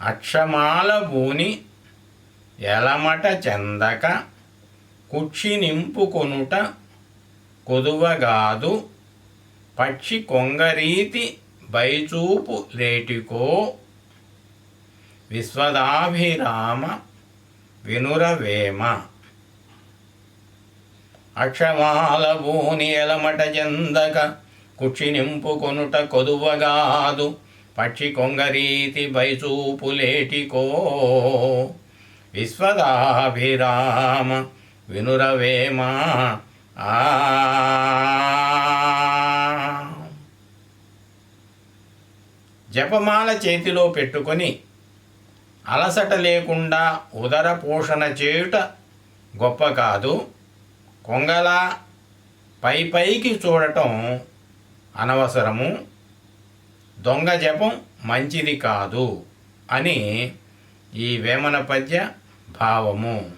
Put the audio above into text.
అక్షమాల భూని ఎలమట చెందక కుక్షి నింపుకొనుట కొదువగాదు. పక్షి కొంగరీతి బైచూపు లేటికో. విశ్వదాభిరామ వినురవేమ. అక్షమాల భూని ఎలమట చెందక కుక్షి నింపుకొనుట కొదువగాదు. పక్షి కొంగరీతి బైచూపులేటికో విశ్వదాభిరామ వినురవేమా. ఆ. జపమాల చేతిలో పెట్టుకొని అలసట లేకుండా ఉదర పోషణ చేయుట గొప్ప కాదు. కొంగల పై పైకి చూడటం అనవసరము. దొంగ జపం మంచిది కాదు అని ఈ వేమన పద్య భావము.